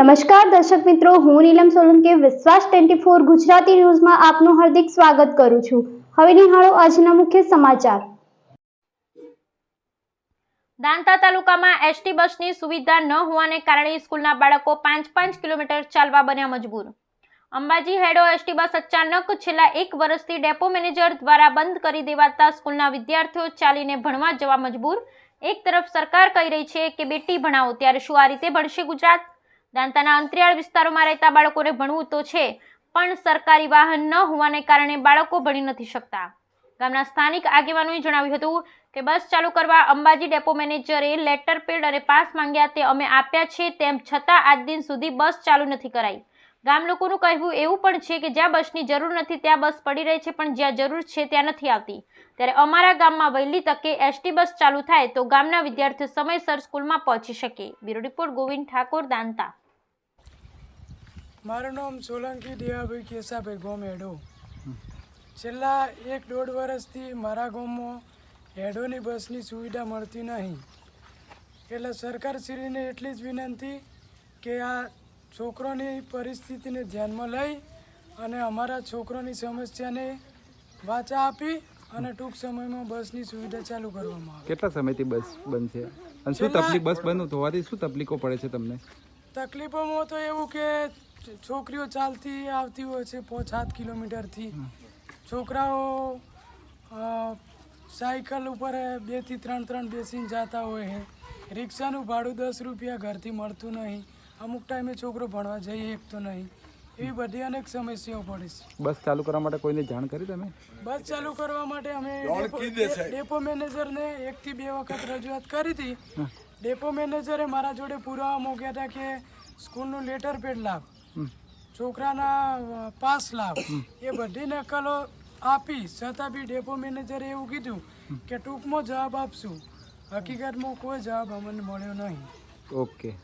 નમસ્કાર દર્શક મિત્રો, હું નીલમ સોલંકી, વિશ્વાસ ટ્વેન્ટી ફોર ગુજરાતી ન્યૂઝમાં આપનું હાર્દિક સ્વાગત કરું છું. હવે નિહાળો આજના મુખ્ય સમાચાર. દાંતા તાલુકામાં એસટી બસની સુવિધા ન હોવાને કારણે સ્કૂલના બાળકો પાંચ પાંચ કિલોમીટર ચાલવા બન્યા મજબૂર. અંબાજી હેડો એસટી બસ અચાનક છેલ્લા એક વર્ષથી ડેપો મેનેજર દ્વારા બંધ કરી દેવાતા સ્કૂલના વિદ્યાર્થીઓ ચાલીને ભણવા જવા મજબૂર. એક તરફ સરકાર કહી રહી છે કે બેટી ભણાવો, ત્યારે શું આ રીતે ભણશે ગુજરાત? દાંતાના અંતરિયાળ વિસ્તારોમાં રહેતા બાળકોને ભણવું તો છે, પણ સરકારી વાહન ન હોવાને કારણે બાળકો ભણી નથી શકતા. ગામના સ્થાનિક આગેવાનોએ જણાવ્યું હતું કે બસ ચાલુ કરવા અંબાજી ડેપો મેનેજરે લેટર પેડ અને પાસ માંગ્યા તે અમે આપ્યા છે તેમ છતાં આજ દિન સુધી બસ ચાલુ નથી કરાઈ. ગામ લોકોનું કહેવું એવું પણ છે કે જ્યાં બસની જરૂર નથી ત્યાં બસ પડી રહી છે પણ જ્યાં જરૂર છે ત્યાં નથી આવતી. ત્યારે અમારા ગામમાં વહેલી તકે એસટી બસ ચાલુ થાય તો ગામના વિદ્યાર્થીઓ સમયસર સ્કૂલમાં પહોંચી શકે. Bureau report Govind Thakor Danta. મારું નામ સોલંકી દેવાભાઈ કેસાભાઈ ગોમ હેડો છેલ્લા એક દોઢ વર્ષથી મારા ગામમાં હેડોની બસની સુવિધા મળતી નહીં. એટલે સરકારશ્રીને એટલી જ વિનંતી કે આ છોકરોની પરિસ્થિતિને ધ્યાનમાં લઈ અને અમારા છોકરોની સમસ્યાને વાચા આપી અને ટૂંક સમયમાં બસની સુવિધા ચાલુ કરવામાં આવે. કેટલા સમયથી બસ બંધ છે? અને શું તકલીફ બસ બંધ હોવાથી શું તકલીફો પડે છે તમને? તકલીફોમાં તો એવું કે છોકરીઓ ચાલતી આવતી હોય છે પાંચ સાત કિલોમીટરથી. છોકરાઓ સાયકલ ઉપર બેથી ત્રણ ત્રણ બેસીને જતા હોય છે. રિક્ષાનું ભાડું દસ રૂપિયા ઘરથી મળતું નહીં. અમુક ટાઈમે છોકરો ભણવા જઈ શકતો નહીં. એવી બધી અનેક સમસ્યાઓ પડે છે. બસ ચાલુ કરવા માટે કોઈને જાણ કરી તમે? બસ ચાલુ કરવા માટે અમે ડેપો- ડેપો મેનેજરને એકથી બે વખત રજૂઆત કરી હતી. ડેપો મેનેજરે મારા જોડે પુરાવા મૂક્યા હતા કે સ્કૂલનું લેટર પેડ લાભ છોકરાના પાસ લાભ એ બધી નકલો આપી છતાં બી ડેપો મેનેજરે એવું કીધું કે ટૂંકમાં જવાબ આપશું. હકીકતમાં કોઈ જવાબ અમને મળ્યો નહીં. ઓકે.